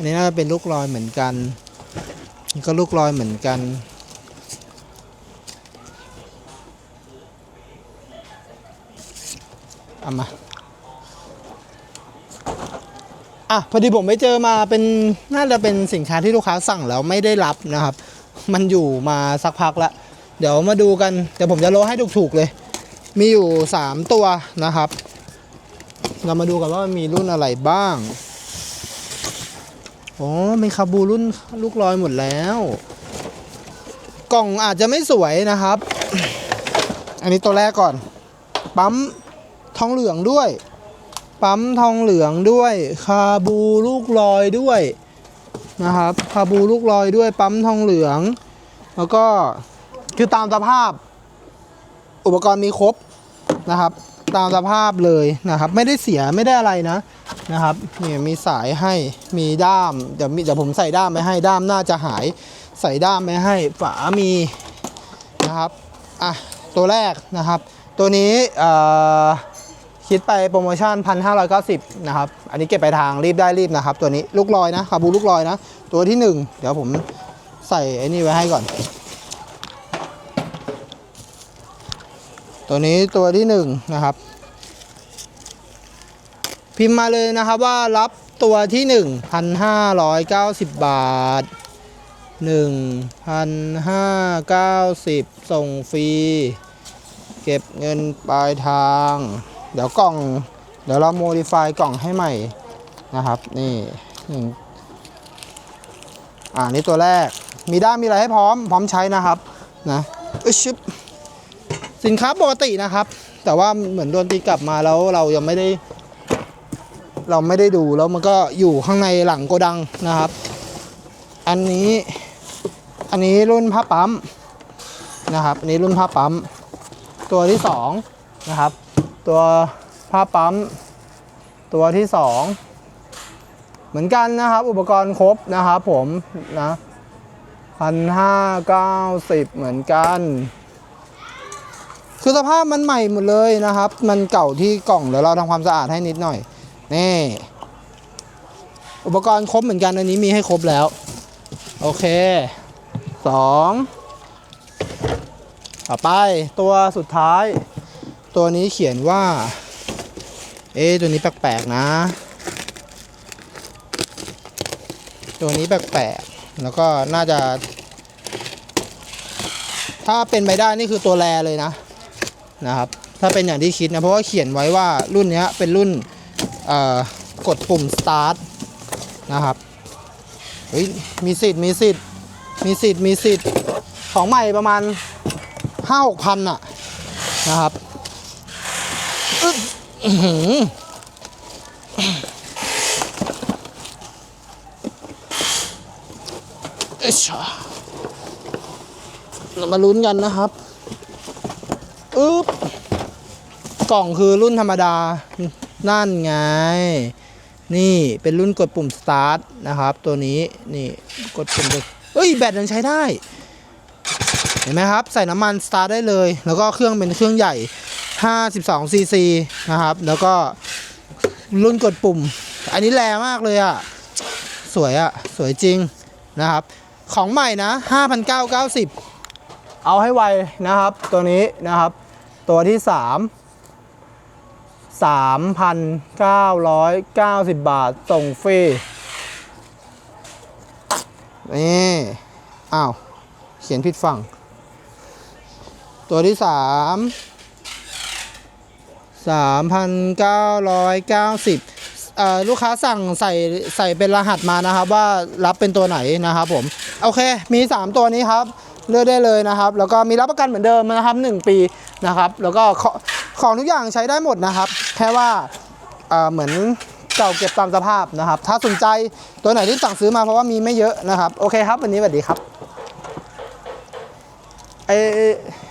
อันนี้น่าจะเป็นลูกลอยเหมือนกันก็ลูกลอยเหมือนกัน เอามา อะ พอดีผมไปเจอมาเป็นน่าจะเป็นสินค้าที่ลูกค้าสั่งแล้วไม่ได้รับนะครับ มันอยู่มาสักพักล้วเดี๋ยวมาดูกัน เดี๋ยวผมจะโลให้ถูกๆเลย มีอยู่ 3 ตัวนะครับ เรามาดูกันว่ามันมีรุ่นอะไรบ้าง โอ้เป็นคาบูรุ่นลูกลอยหมดแล้ว กล่องอาจจะไม่สวยนะครับ อันนี้ตัวแรกก่อน ปั๊มทองเหลืองด้วย ปั๊มทองเหลืองด้วย คาบูลูกลอยด้วยนะครับ คาบูลูกลอยด้วย ปั๊มทองเหลือง แล้วก็คือตามสภาพ อุปกรณ์มีครบนะครับ ตามสภาพเลยนะครับ ไม่ได้เสียไม่ได้อะไรนะนะครับเนี่ยมีสายให้มีด้ามเดี๋ยวมีเดี๋ยวผมใส่ด้ามไปให้ด้ามน่าจะหาย ใส่ด้ามไปให้ฝามีนะครับอะตัวแรกนะครับ ตัวนี้คิดไปโปรโมชั่น 1,590 นะครับ อันนี้เก็บไปทางรีบได้รีบนะครับ ตัวนี้ลูกลอยนะคาบูลูกลอยนะ ตัวที่หนึ่งเดี๋ยวผมใส่ไอ้นี่ไว้ให้ก่อน ตัวนี้ตัวที่หนึ่งนะครับ พิมพ์มาเลยนะครับว่ารับตัวที่หนึ่งพันห้าร้อยเก้าสิบบาทหนึ่งพันห้าเก้าสิบส่งฟรี เก็บเงินปลายทาง เดี๋ยวกล่อง เดี๋ยวเราโมดิฟายกล่องให้ใหม่นะครับ นี่หนึ่งอ่านี่ตัวแรกมีด้ามมีอะไรให้พร้อม พร้อมใช้นะครับ นะอึ๊ยชึบ สินค้าปกตินะครับ แต่ว่าเหมือนโดนตีกลับมาแล้วเรายังไม่ได้ เราไม่ได้ดูแล้วมันก็อยู่ข้างในหลังโกดังนะครับ อันนี้อันนี้รุ่นผ้าปั๊มนะครับอันนี้รุ่นผ้าปั๊ม ตัวที่สองนะครับตัวผ้าปั๊ม ตัวที่สองเหมือนกันนะครับ อุปกรณ์ครบนะครับผมนะพันห้าเก้าสิบเหมือนกัน คือสภาพมันใหม่หมดเลยนะครับ มันเก่าที่กล่องเดี๋ยวเราทำความสะอาดให้นิดหน่อย นี่ อุปกรณ์ครบเหมือนกันอันนี้มีให้ครบแล้ว โอเคสองต่อไปตัวสุดท้าย ตัวนี้เขียนว่า เอ๊ตัวนี้แปลกๆนะ ตัวนี้แปลกๆแล้วก็น่าจะ ถ้าเป็นไปได้นี่คือตัวแรเลยนะ นะครับ ถ้าเป็นอย่างที่คิดนะ เพราะว่าเขียนไว้ว่ารุ่นนี้เป็นรุ่นกดปุ่ม start นะครับเฮ้ยมีสิทธิ์มีสิทธิ์มีสิทธิ์มีสิทธิ์ของใหม่ประมาณห้าหกพันอะนะครับเอ้ยชะเรามาลุ้นกันนะครับ อึ๊บกล่องคือรุ่นธรรมดา นั่นไง นี่เป็นรุ่นกดปุ่ม start นะครับ ตัวนี้นี่กดปุ่มเลยเอ้ยแบตยังใช้ได้ เห็นไหมครับ ใส่น้ำมัน start ได้เลย แล้วก็เครื่องเป็นเครื่องใหญ่ 52 cc นะครับ แล้วก็รุ่นกดปุ่ม อันนี้แรงมากเลยอะ่ะ สวยอะ่ะ สวยจริงนะครับ ของใหม่นะ 5,990 เอาให้ไวนะครับ ตัวนี้นะครับ ตัวที่ 3 3,990 บาท ส่งฟรี นี่ อ้าว เขียนผิดฝั่ง ตัวที่ 3 3,990เอ่อลูกค้าสั่งใส่ใส่เป็นรหัสมานะครับว่ารับเป็นตัวไหนนะครับผม โอเค มี 3 ตัวนี้ครับ เลือกได้เลยนะครับ แล้วก็มีรับประกันเหมือนเดิมนะครับ 1 ปีนะครับ แล้วก็ขอของทุกอย่างใช้ได้หมดนะครับ แค่ว่าเเหมือนเก่าเก็บตามสภาพนะครับ ถ้าสนใจตัวไหนที่สั่งซื้อมาเพราะว่ามีไม่เยอะนะครับ โอเคครับ วันนี้สวัสดีครับเอ